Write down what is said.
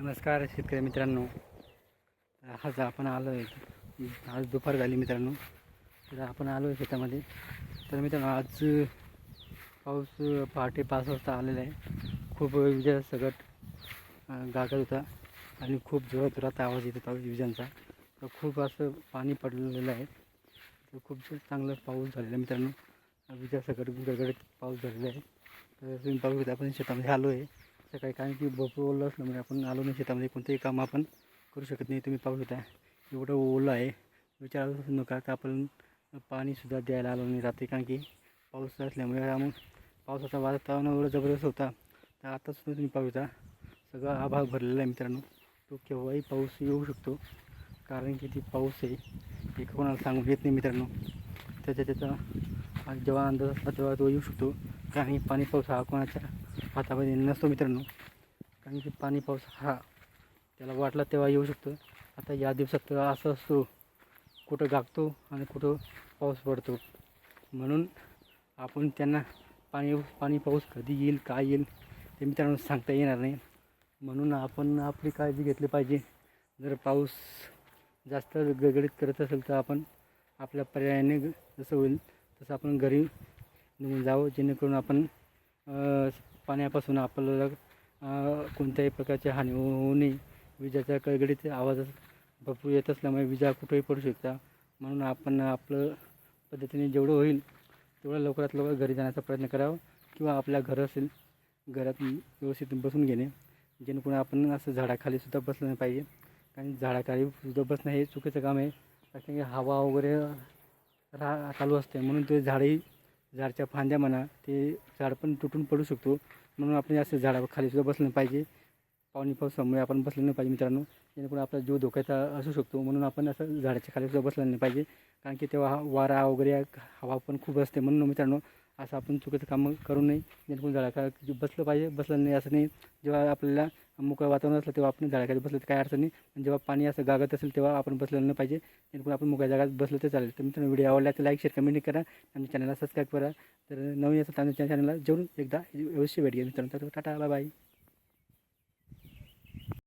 नमस्कार शेतकरी मित्रांनो. आज आपण आलो आहे. आज दुपार झाली मित्रांनो. तर आपण आलो आहे शेतामध्ये. तर मित्रांनो आज पाऊस पहाटे पाच वाजता आलेला आहे. खूप विजा सगट गागत होता आणि खूप जोरात जोरात आवाज येत होता विजांचा. तर खूप असं पाणी पडलेलं आहे. तर खूप चांगला पाऊस झालेला आहे मित्रांनो. विजा सगट गडगडत पाऊस झालेला आहे. तर तुम्ही पाहू शकता आपण शेतामध्ये आलो आहे. सकाळी कारण की भरपूर ओलं असल्यामुळे म्हणजे आपण आलो नाही शेतामध्ये कोणतेही काम आपण करू शकत नाही तुम्ही पाहू शकता. एवढं ओलं आहे विचारूच नका का आपण पाणीसुद्धा द्यायला आलो नाही रात्री कारण की पाऊस असल्यामुळे मग पावसाचा वातावरण एवढं जबरदस्त होता. तर आतासुद्धा तुम्ही पाहू शकता सगळा आभाळ भरलेला आहे मित्रांनो. तो केव्हाही पाऊस येऊ शकतो कारण की ती पाऊस आहे हे कोणाला सांगू येत नाही मित्रांनो. त्याच्या त्याचा जेव्हा अंदाज असला तेव्हा तो येऊ शकतो. कारण की पाणी पाऊस हा कोणाच्या हातामध्ये नसतो मित्रांनो. कारण की पाणी पाऊस हा त्याला वाटला तेव्हा येऊ शकतो. आता या दिवसात असं असतो. कुठं गागतो आणि कुठं पाऊस पडतो. म्हणून आपण त्यांना पाणी पाणी पाऊस कधी येईल काय येईल ते मित्रांनो सांगता येणार नाही. म्हणून आपण आपली काळजी घेतली पाहिजे. जर पाऊस जास्त गडगडीत करत असेल तर आपण आपल्या पर्यायाने ग- जसं होईल तसं आपण घरी निघून जावं जेणेकरून आपण पाण्यापासून आपल्याला कोणत्याही प्रकारची हानी होऊ नये. विजाच्या कडगडीत आवाज भरपूर येत असल्यामुळे विजा कुठेही पडू शकता. म्हणून आपण आपलं पद्धतीने जेवढं होईल तेवढं लवकरात लवकर घरी जाण्याचा प्रयत्न करावा किंवा आपल्या घर असेल घरात व्यवस्थित बसून घेणे. जेणेकरून आपण असं झाडाखालीसुद्धा बसलं नाही पाहिजे. कारण झाडाखाली सुद्धा बसणं हे चुकीचं काम आहे. कारण की हवा वगैरे रा चालू असते. म्हणून ते झाडही झाडच्या फांद्या म्हणा ते झाड पण तुटून पडू शकतो. म्हणून आपण असं झाडावर खालीसुद्धा बसलं पाहिजे. पावणी पावसामुळे आपण बसलं नाही पाहिजे मित्रांनो. जेणेकरून आपला जीव धोक्याचा असू शकतो. म्हणून आपण असं झाडाच्या खाली सुद्धा बसलं नाही पाहिजे. कारण की तेव्हा वारा वगैरे हवा पण खूप असते म्हणून मित्रांनो. असं आपण चुकीचं काम करू नये. जेणेकरून झाडाखाली बसलं पाहिजे. बसलं नाही असं नाही. जेव्हा आपल्याला मोकळं वातावरण असलं तेव्हा आपण झाडाखाली बसलं तर काय अडचण नाही. जेव्हा पाणी असं गागत असेल तेव्हा आपण बसलं नाही पाहिजे. जेणेकरून आपण मोकळ्या जागात बसलं तर चालेल. तर मित्रांनो व्हिडिओ आवडला तर लाईक शेअर कमेंट करा. आमच्या चॅनलला सबस्क्राईब करा. तर नवीन असं आमच्या चॅनलला जेवून एकदा अवश्य भेट घ्या मित्रांनो. तर टाटा बाय बाय